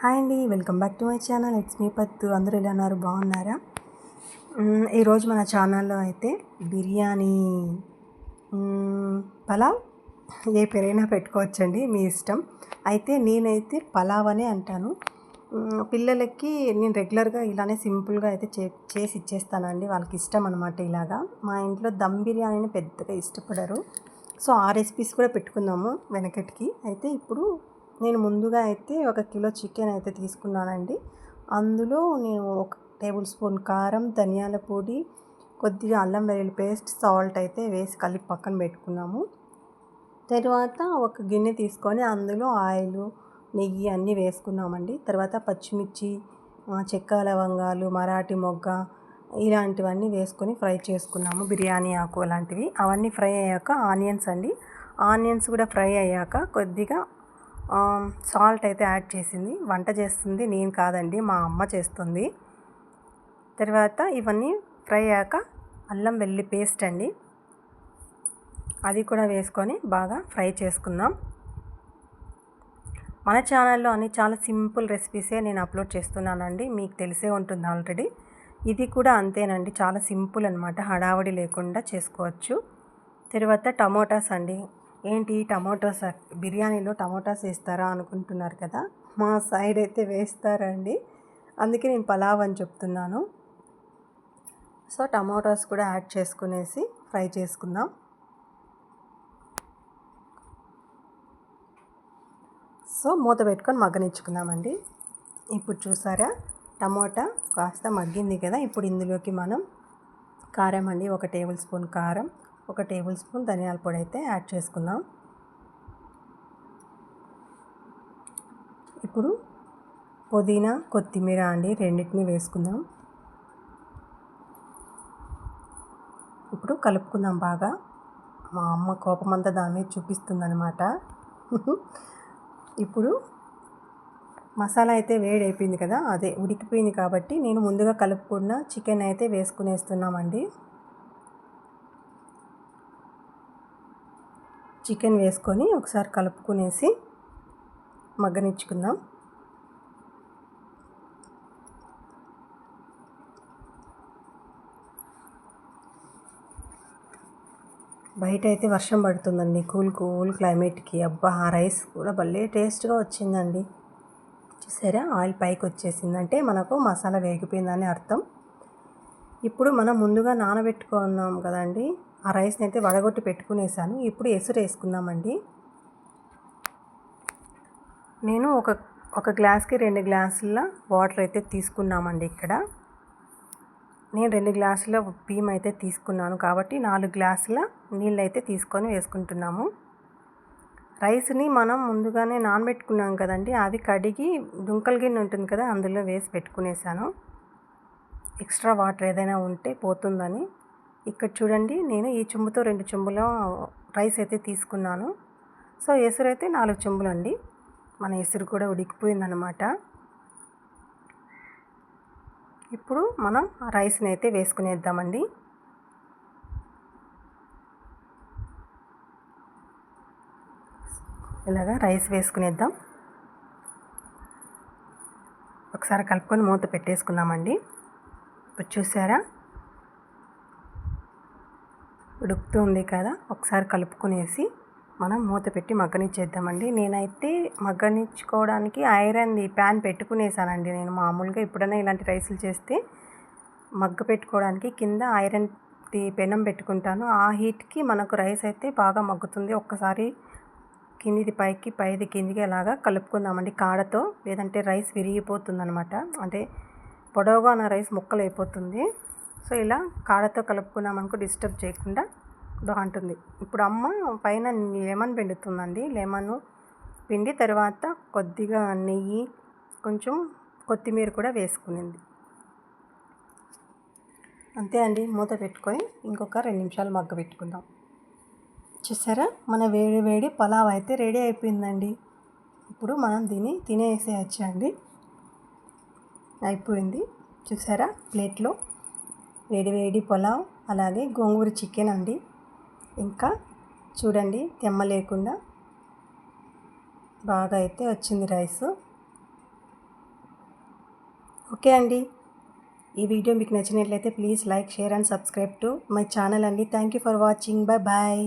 Hi అండి welcome back to my channel. It's me Pattu. అందరూ ఎలా ఉన్నారు? బాగున్నారా? ఈరోజు మన ఛానల్లో అయితే బిర్యానీ పలావ్ ఏ పేరైనా పెట్టుకోవచ్చండి మీ ఇష్టం. అయితే నేనైతే పలావ్ అనే అంటాను. పిల్లలకి నేను రెగ్యులర్గా ఇలానే సింపుల్గా అయితే చే చేసి ఇచ్చేస్తానండి. వాళ్ళకి ఇష్టం అనమాట ఇలాగా. మా ఇంట్లో దమ్ బిర్యానీని పెద్దగా ఇష్టపడరు. సో ఆ రెసిపీస్ కూడా పెట్టుకుందాము వెనకటికి. అయితే ఇప్పుడు నేను ముందుగా అయితే ఒక కిలో చికెన్ అయితే తీసుకున్నానండి. అందులో నేను ఒక టేబుల్ స్పూన్ కారం ధనియాల పొడి కొద్దిగా అల్లం వెల్లుల్లి పేస్ట్ సాల్ట్ అయితే వేసి కలిపి పక్కన పెట్టుకున్నాము. తర్వాత ఒక గిన్నె తీసుకొని అందులో ఆయిల్ నెయ్యి అన్నీ వేసుకున్నామండి. తర్వాత పచ్చిమిర్చి చెక్క లవంగాలు మరాఠీ మొగ్గ ఇలాంటివన్నీ వేసుకొని ఫ్రై చేసుకున్నాము. బిర్యానీ ఆకు అలాంటివి అవన్నీ ఫ్రై అయ్యాక ఆనియన్స్ అండి. ఆనియన్స్ కూడా ఫ్రై అయ్యాక కొద్దిగా సాల్ట్ అయితే యాడ్ చేసింది. వంట చేస్తుంది. నేను కాదండి మా అమ్మ చేస్తుంది. తర్వాత ఇవన్నీ ఫ్రై అయ్యాక అల్లం వెల్లి పేస్ట్ అండి. అది కూడా వేసుకొని బాగా ఫ్రై చేసుకుందాం. మన ఛానల్లో అన్ని చాలా సింపుల్ రెసిపీసే నేను అప్లోడ్ చేస్తున్నానండి. మీకు తెలిసే ఉంటుంది ఆల్రెడీ. ఇది కూడా అంతేనండి. చాలా సింపుల్ అనమాట హడావడి లేకుండా చేసుకోవచ్చు. తర్వాత టమోటాస్ అండి. ఏంటి టమాటోస్ బిర్యానీలో టమోటాస్ వేస్తారా అనుకుంటున్నారు కదా? మా సైడ్ అయితే వేస్తారండి. అందుకే నేను పలావ్ అని చెప్తున్నాను. సో టమోటాస్ కూడా యాడ్ చేసుకునేసి ఫ్రై చేసుకుందాం. సో మూత పెట్టుకొని మగ్గనిచ్చుకుందామండి. ఇప్పుడు చూసారా? టమోటా కాస్త మగ్గింది కదా? ఇప్పుడు ఇందులోకి మనం కారం అండి ఒక టేబుల్ స్పూన్ కారం ఒక టేబుల్ స్పూన్ ధనియాల పొడి అయితే యాడ్ చేసుకుందాం. ఇప్పుడు పుదీనా కొత్తిమీర అండి రెండింటిని వేసుకుందాం. ఇప్పుడు కలుపుకుందాం బాగా. మా అమ్మ కోపమంతా అంతా దాని మీద చూపిస్తుందనమాట ఇప్పుడు మసాలా అయితే వేడి అయిపోయింది కదా అదే ఉడికిపోయింది కాబట్టి నేను ముందుగా కలుపుకున్న చికెన్ అయితే వేసుకునేస్తున్నామండి. చికెన్ వేసుకొని ఒకసారి కలుపుకునేసి మగ్గనిచ్చుకుందాం. బయట అయితే వర్షం పడుతుందండి కూల్ కూల్ క్లైమేట్కి. అబ్బా ఆ రైస్ కూడా భలే టేస్ట్గా వచ్చిందండి. చూసారా ఆయిల్ పైకి వచ్చేసిందంటే మనకు మసాలా వేగిపోయిందని అర్థం. ఇప్పుడు మనం ముందుగా నానబెట్టుకున్నాం కదండి ఆ రైస్ని అయితే వడగొట్టి పెట్టుకునేసాను. ఇప్పుడు ఎసురు వేసుకుందామండి. నేను ఒక ఒక గ్లాస్కి రెండు గ్లాసుల వాటర్ అయితే తీసుకున్నామండి ఇక్కడ. నేను రెండు గ్లాసుల బియ్యం అయితే తీసుకున్నాను కాబట్టి నాలుగు గ్లాసుల నీళ్ళు అయితే తీసుకొని వేసుకుంటున్నాము. రైస్ని మనం ముందుగానే నానబెట్టుకున్నాం కదండి. అవి కడిగి దుంకల గిన్నె ఉంటుంది కదా అందులో వేసి పెట్టుకునేసాను. ఎక్స్ట్రా వాటర్ ఏదైనా ఉంటే పోతుందని. ఇక్కడ చూడండి నేను ఈ చెంబుతో రెండు చెంబుల రైస్ అయితే తీసుకున్నాను. సో ఎసురు అయితే నాలుగు చెంబులు అండి మన ఎసురు కూడా ఉడికిపోయిందనమాట ఇప్పుడు మనం రైస్ని అయితే వేసుకునేద్దామండి. ఇలాగా రైస్ వేసుకునేద్దాం. ఒకసారి కలుపుకొని మూత పెట్టేసుకుందామండి. ఇప్పుడు చూసారా? ఉడుకుతుంది కదా ఒకసారి కలుపుకునేసి మనం మూత పెట్టి మగ్గనిచ్చేద్దామండి. నేనైతే మగ్గనిచ్చుకోవడానికి ఐరన్ది ప్యాన్ పెట్టుకునేసానండి నేను. మామూలుగా ఎప్పుడైనా ఇలాంటి రైసులు చేస్తే మగ్గ పెట్టుకోవడానికి కింద ఐరన్ పెనం పెట్టుకుంటాను. ఆ హీట్కి మనకు రైస్ అయితే బాగా మగ్గుతుంది. ఒక్కసారి కిందిది పైకి పైది కిందికి అలాగా కలుపుకుందామండి కాడతో. లేదంటే రైస్ విరిగిపోతుంది అనమాట అంటే పొడవుగా ఉన్న రైస్ ముక్కలు అయిపోతుంది సో ఇలా కాడతో కలుపుకున్నామనుకో డిస్టర్బ్ చేయకుండా బాగుంటుంది. ఇప్పుడు అమ్మ పైన లెమన్ పిండుతుందండి. లెమన్ పిండి తర్వాత కొద్దిగా నెయ్యి కొంచెం కొత్తిమీర కూడా వేసుకునింది. అంతే అండి. మూత పెట్టుకొని ఇంకొక రెండు నిమిషాలు మగ్గ పెట్టుకుందాం. చూసారా? మన వేడి వేడి పలావ్ అయితే రెడీ అయిపోయిందండి. ఇప్పుడు మనం దీన్ని తినేసేయచ్చండి. అయిపోయింది. చూసారా? ప్లేట్లో వేడి వేడి పులావ్ అలాగే గోంగూర చికెన్ అండి. ఇంకా చూడండి తెమ్మ లేకుండా బాగా అయితే వచ్చింది రైస్. ఓకే అండి. ఈ వీడియో మీకు నచ్చినట్లయితే please like share and subscribe to my channel అండి. Thank you for watching. Bye bye.